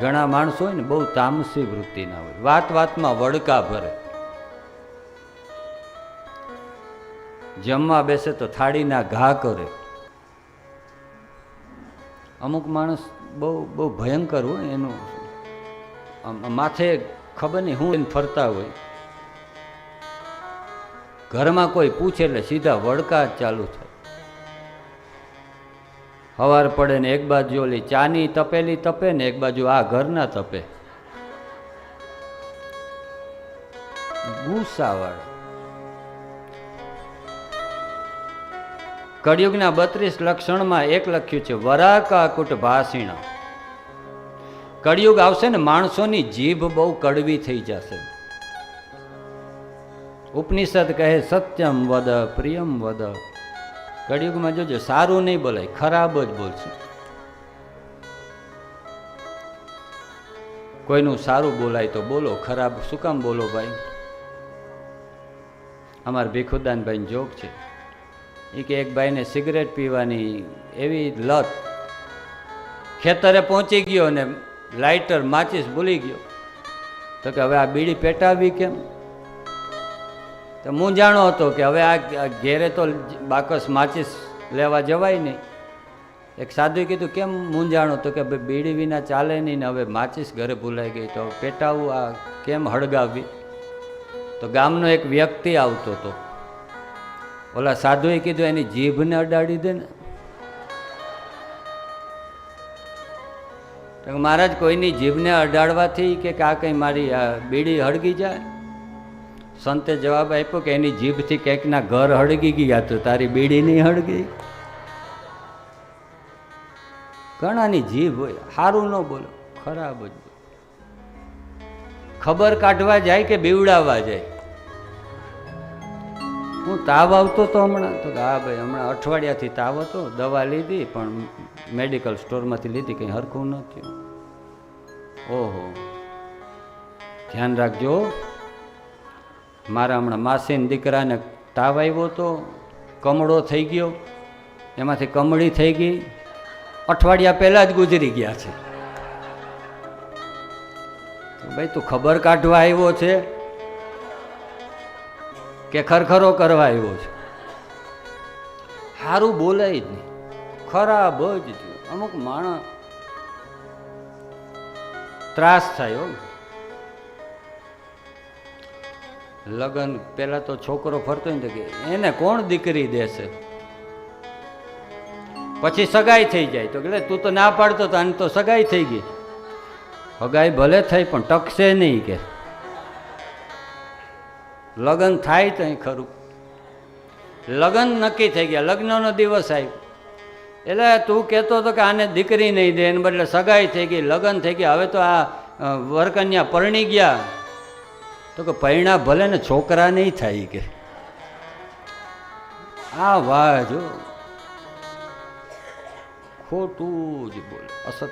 ઘણા માણસો હોય ને બહુ તામસી વૃત્તિના હોય. વાત વાતમાં વડકા ભરે. જમવા બેસે તો થાળીના ઘા કરે. અમુક માણસ બહુ બહુ ભયંકર હોય એનું માથે ખબર નહીં હું એને ફરતા હોય. ઘરમાં કોઈ પૂછે એટલે સીધા વડકા ચાલુ થાય. સવાર પડે ને એક બાજુ ઓલી ચાની તપેલી તપે ને એક બાજુ આ ઘરના તપે. ગુસાવાળ કળિયુગના બત્રીસ લક્ષણમાં એક લખ્યું છે વરાકાકુટ ભાષીણા કળિયુગ આવશે ને માણસોની જીભ બહુ કડવી થઈ જશે. ઉપનિષદ કહે, સત્યમ વદ, પ્રિયમ વદ. કળિયુગમાં જોજો, સારું નહીં બોલાય, ખરાબ જ બોલશે. કોઈનું સારું બોલાય તો બોલો, ખરાબ શું કામ બોલો ભાઈ? અમારા ભીખુદાનભાઈ જોગ છે. એ કે એક ભાઈને સિગરેટ પીવાની એવી લત. ખેતરે પહોંચી ગયો ને લાઇટર માચીસ ભૂલી ગયો. તો કે હવે આ બીડી પેટાવી કેમ? તો મૂંઝાણો હતો કે હવે આ ઘેરે તો બાકસ માચીસ લેવા જવાય નહીં. એક સાધુએ કીધું, કેમ? મૂંઝાણો તો કે ભાઈ બીડી વિના ચાલે નહીં ને હવે માચીસ ઘરે ભૂલાઈ ગઈ તો પેટાવું આ કેમ હળગાવી તો ગામનો એક વ્યક્તિ આવતો હતો ઓલા સાધુએ કીધું, એની જીભને અડાડી દે ને. મહારાજ, કોઈની જીભને અડાડવાથી કે આ કંઈ મારી બીડી હળગી જાય? સંતે જવાબ આપ્યો કે એની જીભથી કંઈકના ઘર હળગી ગયા તો તારી બીડી નહીં હળગી? ઘણાની જીભ હોય સારું ન બોલો, ખરાબ જ ખબર કાઢવા જાય કે બીવડાવવા જાય? હું તાવ આવતો તો હમણાં? તો હા ભાઈ, હમણાં અઠવાડિયાથી તાવ હતો, દવા લીધી, પણ મેડિકલ સ્ટોરમાંથી લીધી, કંઈ હરખું ન થયું. ઓહો. ધ્યાન રાખજો મારા હમણાં માસીન દીકરાને તાવ આવ્યો હતો કમળો થઈ ગયો. એમાંથી કમળી થઈ ગઈ. અઠવાડિયા પહેલાં જ ગુજરી ગયા છે. ભાઈ તું ખબર કાઢવા આવ્યો છે કે ખરખરો કરવા આવ્યો છે? સારું બોલાય જ નહીં. ખરાબ જ અમુક માણસ ત્રાસ થાય લગ્ન પહેલાં તો છોકરો ફરતો ને કે, એને કોણ દીકરી દેશે? પછી સગાઈ થઈ જાય. તો કે તું તો ના પાડતો તો આને તો સગાઈ થઈ ગઈ. સગાઈ ભલે થઈ, પણ ટકશે નહીં કે. લગ્ન થાય તો ખરું. લગ્ન નક્કી થઈ ગયા. લગ્નનો દિવસ આવ્યો. એટલે તું કહેતો હતો કે, આને દીકરી નહીં દે. એને બદલે સગાઈ થઈ ગઈ, લગ્ન થઈ ગયા હવે તો આ વરકન્યા પરણી ગયા. તો કે પૈણા ભલે ને છોકરા નહીં થાય કે. આ વાહ જો ખોટું જ બોલે, અસત.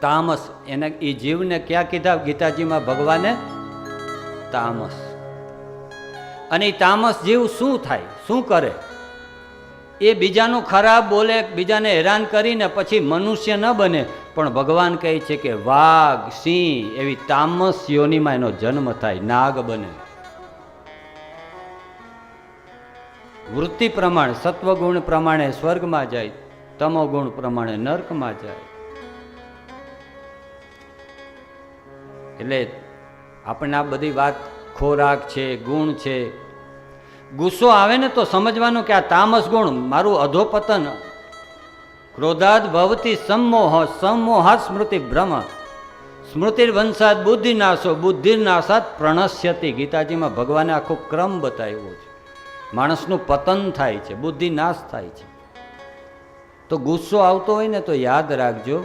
તામસ, એને એ જીવને ક્યાં કીધા? ગીતાજીમાં ભગવાને? તામસ. અને એ તામસ જીવ શું થાય? શું કરે? એ બીજાનું ખરાબ બોલે, બીજાને હેરાન કરીને પછી મનુષ્ય ન બને. પણ ભગવાન કહે છે કે વાઘ, સિંહ એવી તામસ યોનિમાં એનો જન્મ થાય, નાગ બને. વૃત્તિ પ્રમાણે, સત્વગુણ પ્રમાણે સ્વર્ગમાં જાય, તમોગુણ પ્રમાણે નર્કમાં જાય. એટલે આપણને આ બધી વાત ખોરાક છે, ગુણ છે. ગુસ્સો આવે ને તો સમજવાનું કે આ તામસ ગુણ, મારું અધોપતન ક્રોધાદ ભવતી સમોહ સમોહા સ્મૃતિ ભ્રમ સ્મૃતિ બુદ્ધિનાશો બુદ્ધિ નાશો બુદ્ધિ નાશાત પ્રણશ્યતિ ગીતાજીમાં ભગવાને આખો ક્રમ બતાવ્યો છે। માણસનું પતન થાય છે બુદ્ધિ નાશ થાય છે। તો ગુસ્સો આવતો હોય ને તો યાદ રાખજો,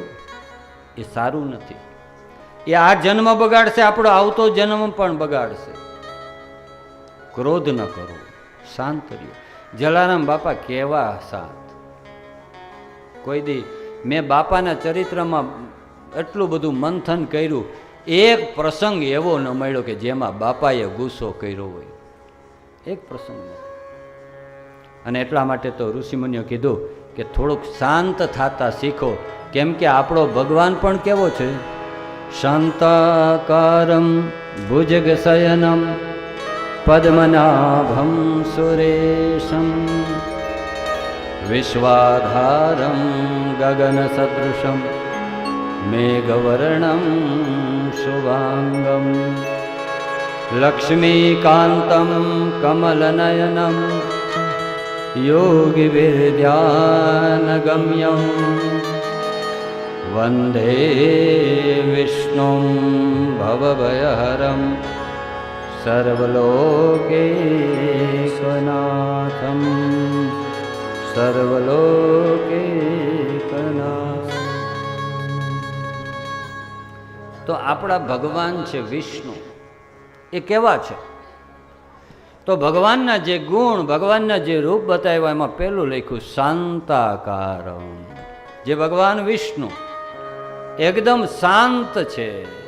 એ સારું નથી। એ આ જન્મ બગાડશે, આપણો આવતો જન્મ પણ બગાડશે। ક્રોધ ન કરો, શાંત રહ્યો। જલારામ બાપા, કેવા શાંત કોઈ દી મેં બાપાના ચરિત્રમાં એટલું બધું મંથન કર્યું, એક પ્રસંગ એવો ન મળ્યો કે જેમાં બાપાએ ગુસ્સો કર્યો હોય. એક પ્રસંગ અને એટલા માટે તો ઋષિમુનિઓ કીધું કે થોડુંક શાંત થતા શીખો, કેમ કે આપણો ભગવાન પણ કેવો છે? શાંતાકારમ ભુજગ શયનમ પદ્મનાભમ સુરેશમ विश्वाधारं गगनसदृशं मेघवर्णं शुभाङ्गं लक्ष्मीकान्तं कमलनयनं योगिविद्यानगम्यं वन्दे विष्णुं भवभयहरं सर्वलोकेश्वनाथम् સર્વલોકેકનાથ તો આપણા ભગવાન છે વિષ્ણુ. એ કેવા છે? તો ભગવાનના જે ગુણ, ભગવાનના જે રૂપ બતાવ્યા, એમાં પહેલું લખ્યું, શાંતાકારમ. જે ભગવાન વિષ્ણુ એકદમ શાંત છે.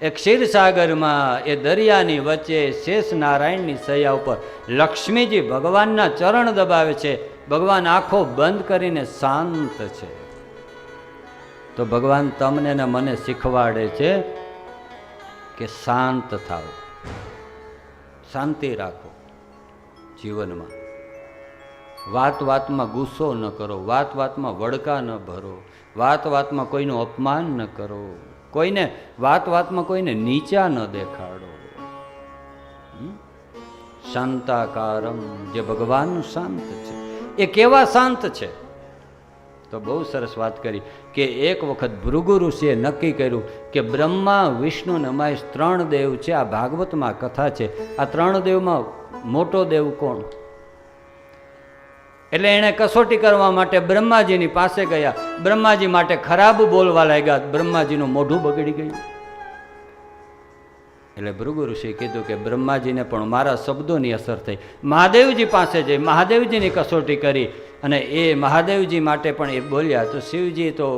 એ ક્ષીરસાગરમાં એ દરિયાની વચ્ચે શેષ નારાયણની સયા ઉપર લક્ષ્મીજી ભગવાનના ચરણ દબાવે છે. ભગવાન આંખો બંધ કરીને શાંત છે. તો ભગવાન તમને ને મને શીખવાડે છે કે શાંત થાવ શાંતિ રાખો જીવનમાં. વાત વાતમાં ગુસ્સો ન કરો, વાત વાતમાં વડકા ન ભરો, વાત વાતમાં કોઈનું અપમાન ન કરો, કોઈને વાત વાતમાં કોઈને નીચા ન દેખાડો? શાંતાકારમ, જે ભગવાન શાંત છે. એ કેવા શાંત છે? તો બહુ સરસ વાત કરી કે એક વખત ભૃગુ ઋષિએ નક્કી કર્યું કે બ્રહ્મા, વિષ્ણુ મહેશ ત્રણ દેવ છે, આ ભાગવતમાં કથા છે. આ ત્રણ દેવમાં મોટો દેવ કોણ? એટલે એણે કસોટી કરવા માટે બ્રહ્માજીની પાસે ગયા. બ્રહ્માજી માટે ખરાબ બોલવા લાગ્યા. બ્રહ્માજીનું મોઢું બગડી ગયું. એટલે ભૃગુ ઋષિએ કીધું કે બ્રહ્માજીને પણ મારા શબ્દોની અસર થઈ. મહાદેવજી પાસે જઈ મહાદેવજીની કસોટી કરી અને એ મહાદેવજી માટે પણ એ બોલ્યા, તો શિવજી, તો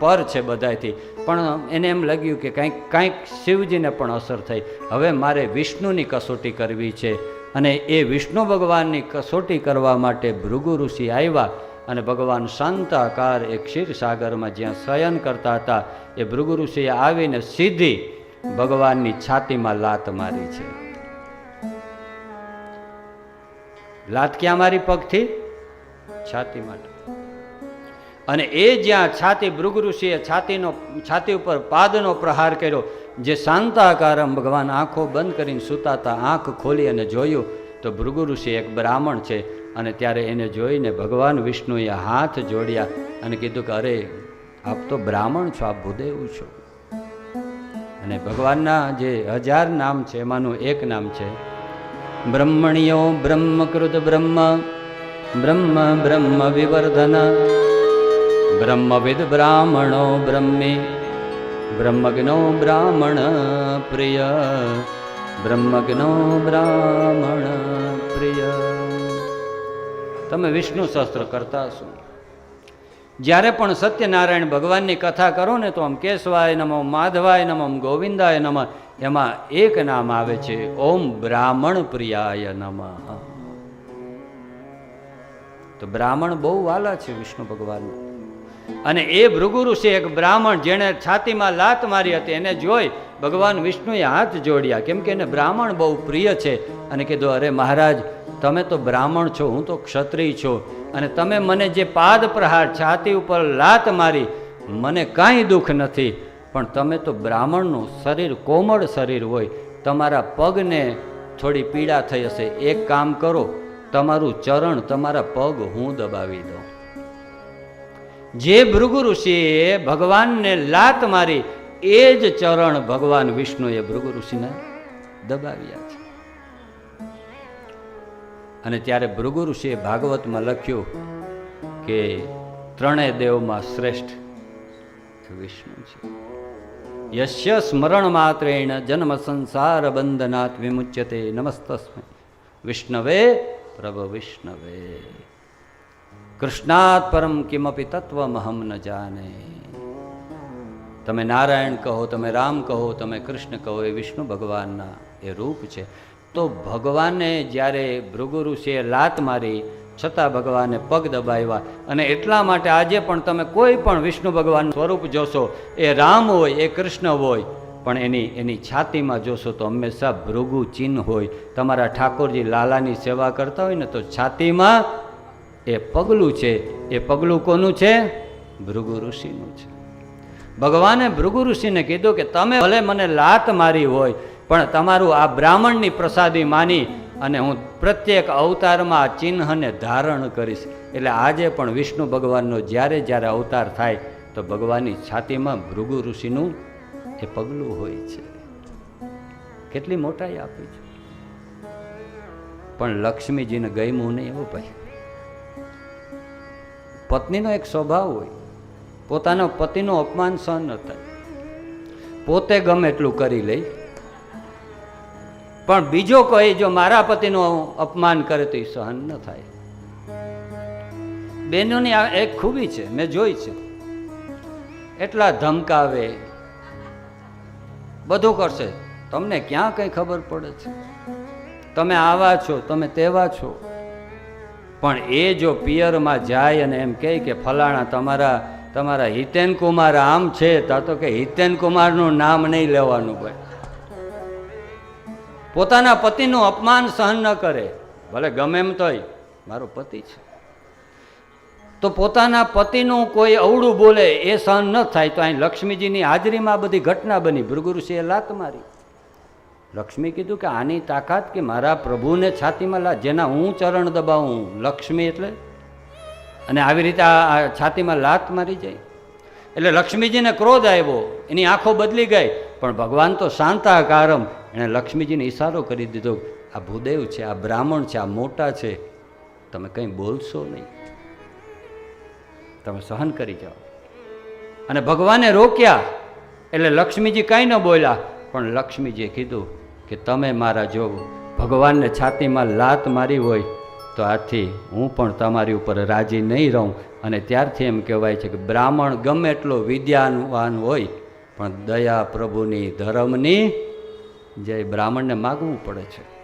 પર છે બધાથી પણ એને એમ લાગ્યું કે કંઈક કંઈક શિવજીને પણ અસર થઈ. હવે મારે વિષ્ણુની કસોટી કરવી છે અને એ વિષ્ણુ ભગવાનની કસોટી કરવા માટે ભૃગુ ઋષિ આવ્યા અને ભગવાન શાંતાકાર એ ક્ષીરસાગરમાં જ્યાં શયન કરતા હતા, એ ભૃગુ ઋષિએ આવીને સીધી ભગવાનની છાતીમાં લાત મારી છે. લાત ક્યાં મારી પગથી? છાતી માટે અને એ જ્યાં છાતી ભૃગુ ઋષિએ છાતીનો, છાતી ઉપર પાદનો પ્રહાર કર્યો, જે શાંતાકારમ ભગવાન આંખો બંધ કરીને સૂતાતા આંખ ખોલી અને જોયું, તો ભૃગુ ઋષિ એક બ્રાહ્મણ છે, અને ત્યારે એને જોઈને ભગવાન વિષ્ણુએ હાથ જોડ્યા અને કીધું કે, અરે, આપ તો બ્રાહ્મણ છો, આપ ભૂદેવ છો. અને ભગવાનના જે હજાર નામ છે, એમાંનું એક નામ છે. બ્રહ્મણીઓ બ્રહ્મકૃત બ્રહ્મ બ્રહ્મ બ્રહ્મ વિવર્ધન, બ્રહ્મવિદ બ્રાહ્મણો બ્રહ્મી, બ્રહ્મજ્ઞો બ્રાહ્મણ પ્રિય, બ્રહ્મજ્ઞો બ્રાહ્મણ પ્રિય. તમે વિષ્ણુ શાસ્ત્ર કરતા હશો. જ્યારે પણ સત્યનારાયણ ભગવાનની કથા કરો ને તો આમ કેશવાય નમો, માધવાય નમો ગોવિંદાય નમ, એમાં એક નામ આવે છે, ઓમ બ્રાહ્મણ પ્રિયાય નમઃ. તો બ્રાહ્મણ બહુ વાલા છે વિષ્ણુ ભગવાન અને એ ભૃગુ ઋષિ એક બ્રાહ્મણ જેણે છાતીમાં લાત મારી હતી, એને જોઈ ભગવાન વિષ્ણુએ હાથ જોડ્યા. કેમ કે એને બ્રાહ્મણ બહુ પ્રિય છે. અને કીધું, અરે મહારાજ તમે તો બ્રાહ્મણ છો, હું તો ક્ષત્રિય છું. અને તમે મને જે પાદ પ્રહાર છાતી ઉપર લાત મારી, મને કાંઈ દુઃખ નથી. પણ તમે તો બ્રાહ્મણનું શરીર, કોમળ શરીર હોય. તમારા પગને થોડી પીડા થઈ હશે. એક કામ કરો, તમારું ચરણ, તમારા પગ હું દબાવી દઉં. જે ભૃગુ ઋષિએ ભગવાનને લાત મારી, એ જ ચરણ ભગવાન વિષ્ણુએ ભૃગુ ઋષિને દબાવ્યા છે. અને ત્યારે ભૃગુ ઋષિએ ભાગવતમાં લખ્યું કે ત્રણેય દેવમાં શ્રેષ્ઠ વિષ્ણુ છે. યશ્ય સ્મરણ માત્રેણ જન્મ સંસાર બંધનાત વિમુચ્યતે નમસ્તસ્મૈ. વિષ્ણવે પ્રભ વિષ્ણવે. કૃષ્ણાત પરમ કિમપી તત્વમહમ ન જાને. તમે નારાયણ કહો, તમે રામ કહો, તમે કૃષ્ણ કહો, એ વિષ્ણુ ભગવાનના એ રૂપ છે. તો ભગવાને જ્યારે ભૃગુ ઋષિએ લાત મારી, છતાં ભગવાને પગ દબાવ્યા. અને એટલા માટે આજે પણ તમે કોઈ પણ વિષ્ણુ ભગવાનનું સ્વરૂપ જોશો, એ રામ હોય, એ કૃષ્ણ હોય, પણ એની એની છાતીમાં જોશો તો હંમેશા ભૃગુ ચિહ્ન હોય. તમારા ઠાકોરજી લાલાની સેવા કરતા હોય ને તો છાતીમાં એ પગલું છે. એ પગલું કોનું છે? ભૃગુ ઋષિનું છે. ભગવાને ભૃગુ ઋષિને કીધું કે તમે ભલે મને લાત મારી હોય પણ તમારું આ બ્રાહ્મણની પ્રસાદી માની અને હું પ્રત્યેક અવતારમાં આ ચિહ્નને ધારણ કરીશ. એટલે આજે પણ વિષ્ણુ ભગવાનનો જ્યારે જ્યારે અવતાર થાય, તો ભગવાનની છાતીમાં ભૃગુ ઋષિનું એ પગલું હોય છે. કેટલી મોટાઈ આપી છે. પણ લક્ષ્મીજીને ગયમું નહીં એવું ભાઈ. પત્નીનો એક સ્વભાવ હોય. પોતાના પતિનું અપમાન સહન ન થાય. પોતે ગમે એટલું કરી લે. પણ બીજો કોઈ જો મારા પતિનું અપમાન કરે તો એ સહન ન થાય. બહેનોની આ એક ખૂબી છે, મેં જોઈ છે. એટલા ધમકાવે. બધું કરશે. તમને ક્યાં કંઈ ખબર પડે છે? તમે આવા છો, તમે તેવા છો. પણ એ જો પિયરમાં જાય અને એમ કહે કે ફલાણા તમારા તમારા હિતેન કુમાર આમ છે, તા તો કે હિતેન કુમારનું નામ નહીં લેવાનું ભાઈ પોતાના પતિનું અપમાન સહન ન કરે. ભલે ગમે એમ તોય, મારો પતિ છે. તો પોતાના પતિનું કોઈ અવળું બોલે એ સહન ન થાય તો અહીં લક્ષ્મીજીની હાજરીમાં બધી ઘટના બની. ભૃગુઋષિએ લાત મારી. લક્ષ્મી કીધું કે આની તાકાત કે મારા પ્રભુને છાતીમાં લા, જેના હું ચરણ દબાવું, લક્ષ્મી એટલે? અને આવી રીતે આ છાતીમાં લાત મારી જાય. એટલે લક્ષ્મીજીને ક્રોધ આવ્યો, એની આંખો બદલી ગઈ. પણ ભગવાન તો શાંતાકારમ એણે લક્ષ્મીજીને ઈશારો કરી દીધો, આ ભૂદેવ છે, આ બ્રાહ્મણ છે, આ મોટા છે. તમે કંઈ બોલશો નહીં. તમે સહન કરી જાઓ. અને ભગવાને રોક્યા, એટલે લક્ષ્મીજી કાંઈ ન બોલ્યા, પણ લક્ષ્મીજીએ કીધું કે તમે મારા જો ભગવાનને છાતીમાં લાત મારી હોય, તો આથી હું પણ તમારી ઉપર રાજી નહીં રહું. અને ત્યારથી એમ કહેવાય છે કે બ્રાહ્મણ ગમે એટલો વિદ્યાવાન હોય, પણ દયા પ્રભુની ધર્મની જે બ્રાહ્મણને માગવું પડે છે.